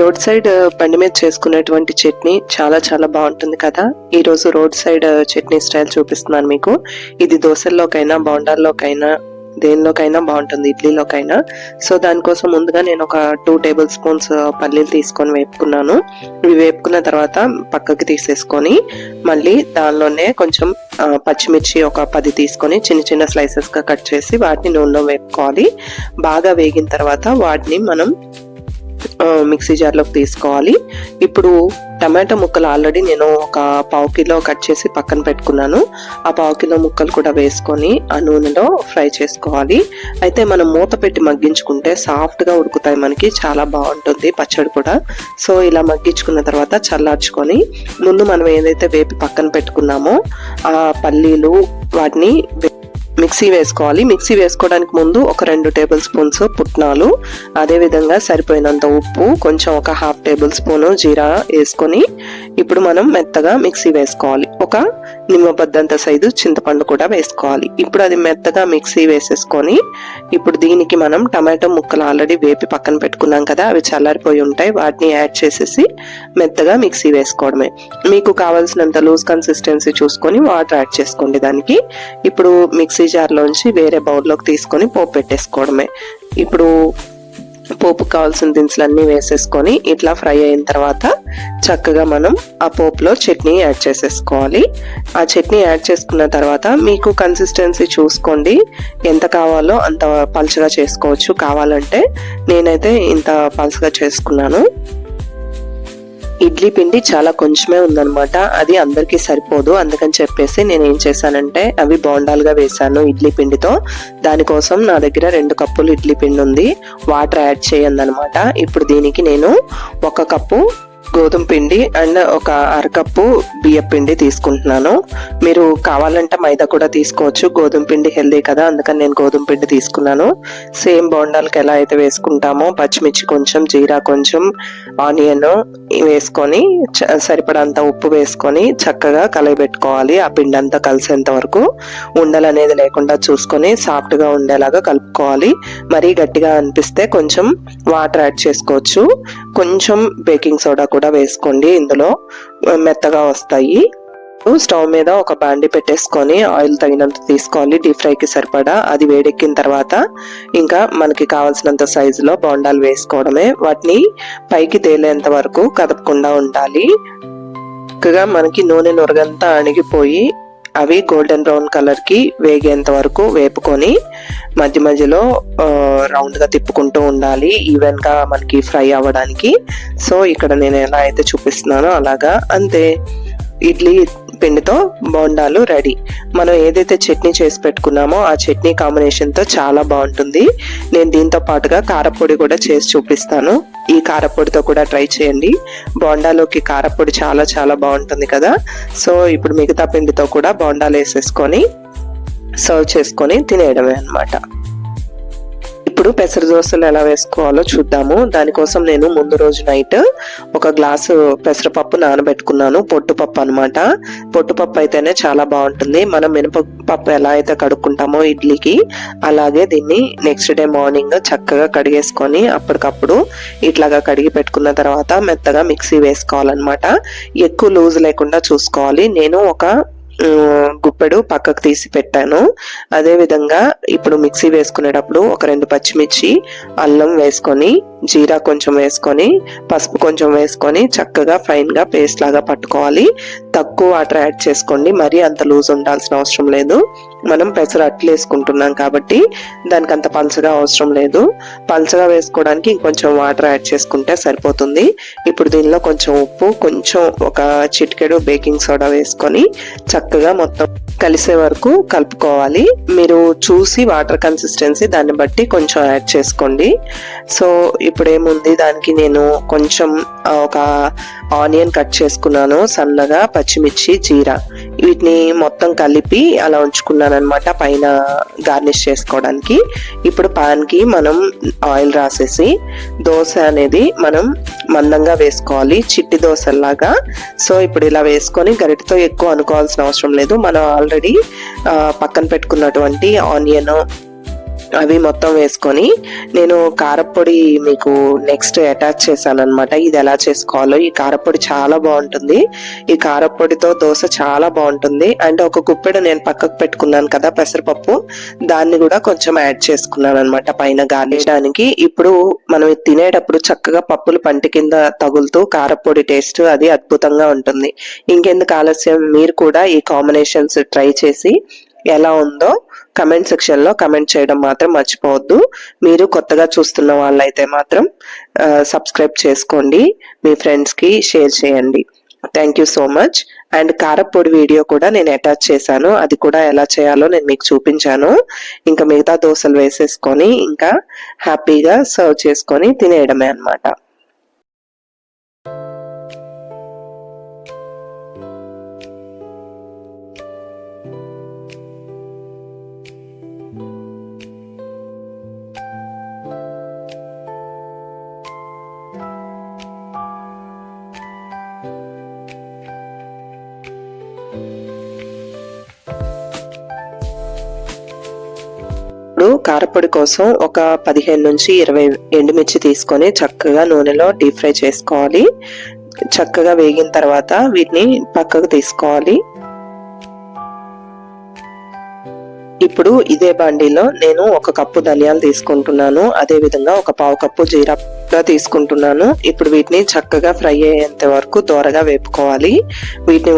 Road side బండి మీద చేసుకునేటువంటి చట్నీ చాలా చాలా బాగుంటుంది కదా. ఈ రోజు రోడ్ సైడ్ చట్నీ స్టైల్ చూపిస్తున్నాను మీకు. ఇది దోశల్లోకైనా బోండాల్లోకైనా దేనిలోకైనా బాగుంటుంది ఇడ్లీలోకైనా. సో దానికోసం ముందుగా నేను ఒక టూ టేబుల్ స్పూన్స్ పల్లీలు తీసుకొని వేపుకున్నాను. ఇవి వేపుకున్న తర్వాత పక్కకి తీసేసుకొని మళ్ళీ దానిలోనే కొంచెం పచ్చిమిర్చి ఒక పది తీసుకొని చిన్న చిన్న స్లైసెస్గా కట్ చేసి వాటిని నూనెలో వేపుకోవాలి. బాగా వేగిన తర్వాత వాటిని మనం మిక్సీ జార్లోకి తీసుకోవాలి. ఇప్పుడు టమాటో ముక్కలు ఆల్రెడీ నేను ఒక పావు కిలో కట్ చేసి పక్కన పెట్టుకున్నాను. ఆ పావు కిలో ముక్కలు కూడా వేసుకొని ఆ నూనెలో ఫ్రై చేసుకోవాలి. అయితే మనం మూత పెట్టి మగ్గించుకుంటే సాఫ్ట్గా ఉడుకుతాయి మనకి చాలా బాగుంటుంది పచ్చడి కూడా. సో ఇలా మగ్గించుకున్న తర్వాత చల్లార్చుకొని ముందు మనం ఏదైతే వేపి పక్కన పెట్టుకున్నామో ఆ పల్లీలు వాటిని మిక్సీ వేసుకోవాలి. మిక్సీ వేసుకోవడానికి ముందు ఒక రెండు టేబుల్ స్పూన్స్ పుట్నాలు అదే విధంగా సరిపోయినంత ఉప్పు కొంచెం ఒక హాఫ్ టేబుల్ స్పూన్ జీరా వేసుకొని ఇప్పుడు మనం మెత్తగా మిక్సీ వేసుకోవాలి. ఒక నిమ్మబద్దంత సైజు చింతపండు కూడా వేసుకోవాలి. ఇప్పుడు అది మెత్తగా మిక్సీ వేసేసుకొని ఇప్పుడు దీనికి మనం టమాటో ముక్కలు ఆల్రెడీ వేపి పక్కన పెట్టుకున్నాం కదా అవి చల్లారిపోయి ఉంటాయి. వాటిని యాడ్ చేసేసి మెత్తగా మిక్సీ వేసుకోవడమే. మీకు కావాల్సినంత లూజ్ కన్సిస్టెన్సీ చూసుకొని వాటర్ యాడ్ చేసుకోండి దానికి. ఇప్పుడు మిక్సీ జార్లోంచి వేరే బౌల్లోకి తీసుకొని పోపు పెట్టేసుకోవడమే. ఇప్పుడు పోపు కావాల్సిన దినుసులన్నీ వేసేసుకొని ఇట్లా ఫ్రై అయిన తర్వాత చక్కగా మనం ఆ పోపులో చట్నీ యాడ్ చేసేసుకోవాలి. ఆ చట్నీ యాడ్ చేసుకున్న తర్వాత మీకు కన్సిస్టెన్సీ చూసుకోండి. ఎంత కావాలో అంత పలుచగా చేసుకోవచ్చు. కావాలంటే నేనైతే ఇంత పలుచగా చేసుకున్నాను. ఇడ్లీ పిండి చాలా కొంచెమే ఉందనమాట అది అందరికీ సరిపోదు. అందుకని చెప్పేసి నేను ఏం చేశానంటే అవి బోండాలుగా వేశాను ఇడ్లీ పిండితో. దానికోసం నా దగ్గర రెండు కప్పులు ఇడ్లీ పిండి ఉంది. వాటర్ యాడ్ చేయండి అనమాట ఇప్పుడు దీనికి నేను ఒక కప్పు గోధుమ పిండి అండ్ ఒక అరకప్పు బియ్య పిండి తీసుకుంటున్నాను. మీరు కావాలంటే మైదా కూడా తీసుకోవచ్చు. గోధుమ పిండి హెల్దీ కదా అందుకని నేను గోధుమ పిండి తీసుకున్నాను. సేమ్ బోండాలకి ఎలా అయితే వేసుకుంటామో పచ్చిమిర్చి కొంచెం జీరా కొంచెం ఆనియన్ వేసుకొని చ- సరిపడంత ఉప్పు వేసుకొని చక్కగా కలయబెట్టుకోవాలి. ఆ పిండి అంతా కలిసేంత వరకు ఉండలు అనేది లేకుండా చూసుకొని సాఫ్ట్గా ఉండేలాగా కలుపుకోవాలి. మరీ గట్టిగా అనిపిస్తే కొంచెం వాటర్ యాడ్ చేసుకోవచ్చు. కొంచెం బేకింగ్ సోడా కూడా కూడా వేసుకోండి. ఇందులో మెత్తగా వస్తాయి. స్టవ్ మీద ఒక బాండి పెట్టేసుకొని ఆయిల్ తగినంత తీసుకోవాలి డీప్ ఫ్రైకి సరిపడా. అది వేడెక్కిన తర్వాత ఇంకా మనకి కావాల్సినంత సైజులో బోండాలు వేసుకోవడమే. వాటిని పైకి తేలేంత వరకు కదపకుండా ఉండాలి. చక్కగా మనకి నూనె నురగంతా అణిగిపోయి అవి గోల్డెన్ బ్రౌన్ కలర్కి వేగేంత వరకు వేపుకొని మధ్య మధ్యలో రౌండ్గా తిప్పుకుంటూ ఉండాలి ఈవెన్గా మనకి ఫ్రై అవ్వడానికి. సో ఇక్కడ నేను ఎలా అయితే చూపిస్తున్నానో అలాగా. అంతే. ఇడ్లీ పిండితో బోండాలు రెడీ. మనం ఏదైతే చట్నీ చేసి పెట్టుకున్నామో ఆ చట్నీ కాంబినేషన్తో చాలా బాగుంటుంది. నేను దీంతో పాటుగా కారపొడి కూడా చేసి చూపిస్తాను. ఈ కారపొడితో కూడా ట్రై చేయండి. బోండాలోకి కారపొడి చాలా చాలా బాగుంటుంది కదా. సో ఇప్పుడు మిగతా పిండితో కూడా బోండాలు వేసేసుకొని సర్వ్ చేసుకొని తినేయడమే అనమాట ఇప్పుడు పెసర దోశలు ఎలా వేసుకోవాలో చూద్దాము. దానికోసం నేను ముందు రోజు నైట్ ఒక గ్లాసు పెసరపప్పు నానబెట్టుకున్నాను. పొట్టుపప్పు అనమాట పొట్టుపప్పు అయితేనే చాలా బాగుంటుంది. మనం మినపప్పు ఎలా అయితే కడుక్కుంటామో ఇడ్లీకి అలాగే దీన్ని నెక్స్ట్ డే మార్నింగ్ చక్కగా కడిగేసుకొని అప్పటికప్పుడు ఇట్లాగా కడిగి పెట్టుకున్న తర్వాత మెత్తగా మిక్సీ వేసుకోవాలన్నమాట. ఎక్కువ లూజ్ లేకుండా చూసుకోవాలి. నేను ఒక గుప్పెడు పక్కకు తీసి పెట్టాను. అదేవిధంగా ఇప్పుడు మిక్సీ వేసుకునేటప్పుడు ఒక రెండు పచ్చిమిర్చి అల్లం వేసుకొని జీరా కొంచెం వేసుకొని పసుపు కొంచెం వేసుకొని చక్కగా ఫైన్గా పేస్ట్ లాగా పట్టుకోవాలి. తక్కువ వాటర్ యాడ్ చేసుకోండి. మరీ అంత లూజ్ ఉండాల్సిన అవసరం లేదు. మనం పెసర అట్లు వేసుకుంటున్నాం కాబట్టి దానికి అంత పలచగా అవసరం లేదు. పలచగా వేసుకోవడానికి ఇంకొంచెం వాటర్ యాడ్ చేసుకుంటే సరిపోతుంది. ఇప్పుడు దీనిలో కొంచెం ఉప్పు కొంచెం ఒక చిటికెడు బేకింగ్ సోడా వేసుకొని చక్క చక్కగా మొత్తం కలిసే వరకు కలుపుకోవాలి. మీరు చూసి వాటర్ కన్సిస్టెన్సీ దాన్ని బట్టి కొంచెం యాడ్ చేసుకోండి. సో ఇప్పుడు ఏముంది దానికి నేను కొంచెం ఒక ఆనియన్ కట్ చేసుకున్నాను. సన్నగా పచ్చిమిర్చి జీరా. వీటిని మొత్తం కలిపి అలా ఉంచుకున్నాను అనమాట పైన గార్నిష్ చేసుకోవడానికి. ఇప్పుడు పాన్కి మనం ఆయిల్ రాసేసి దోశ అనేది మనం మందంగా వేసుకోవాలి చిట్టి దోశలాగా సో ఇప్పుడు ఇలా వేసుకొని గరిటతో ఎక్కువ అనుకోవాల్సిన అవసరం లేదు. మనం ఆల్రెడీ పక్కన పెట్టుకున్నటువంటి ఆనియన్ అవి మొత్తం వేసుకొని నేను కారపొడి మీకు నెక్స్ట్ అటాచ్ చేశాను అనమాట ఇది ఎలా చేసుకోవాలో? ఈ కారపొడి చాలా బాగుంటుంది. ఈ కారపొడితో దోశ చాలా బాగుంటుంది. అండ్ ఒక కుప్పెడు నేను పక్కకు పెట్టుకున్నాను కదా పెసరపప్పు. దాన్ని కూడా కొంచెం యాడ్ చేసుకున్నాను అనమాట పైన గార్నిషడానికి ఇప్పుడు మనం తినేటప్పుడు చక్కగా పప్పులు పంటి కింద తగులుతూ కారపొడి టేస్ట్ అది అద్భుతంగా ఉంటుంది. ఇంకెందుకు ఆలస్యం? మీరు కూడా ఈ కాంబినేషన్స్ ట్రై చేసి ఎలా ఉందో కమెంట్ సెక్షన్లో కమెంట్ చేయడం మాత్రం మర్చిపోవద్దు. మీరు కొత్తగా చూస్తున్న వాళ్ళైతే మాత్రం సబ్స్క్రైబ్ చేసుకోండి. మీ ఫ్రెండ్స్కి షేర్ చేయండి. Thank you so much and కారపొడి వీడియో కూడా నేను అటాచ్ చేశాను. అది కూడా ఎలా చేయాలో నేను మీకు చూపించాను. ఇంకా మిగతా దోశలు వేసేసుకొని ఇంకా హ్యాపీగా సర్వ్ చేసుకొని తినేయడమే అన్నమాట. ఇప్పుడు కారపొడి కోసం ఒక పదిహేను నుంచి ఇరవై ఎండుమిర్చి తీసుకొని చక్కగా నూనెలో డీప్ ఫ్రై చేసుకోవాలి. చక్కగా వేగిన తర్వాత వీటిని పక్కకు తీసుకోవాలి. ఇప్పుడు ఇదే బండిలో నేను ఒక కప్పు ధనియాలు తీసుకుంటున్నాను. అదే విధంగా ఒక పావు కప్పు జీరా తీసుకుంటున్నాను. ఇప్పుడు వీటిని చక్కగా ఫ్రై అయ్యేంత వరకు దోరగా వేపుకోవాలి. వీటిని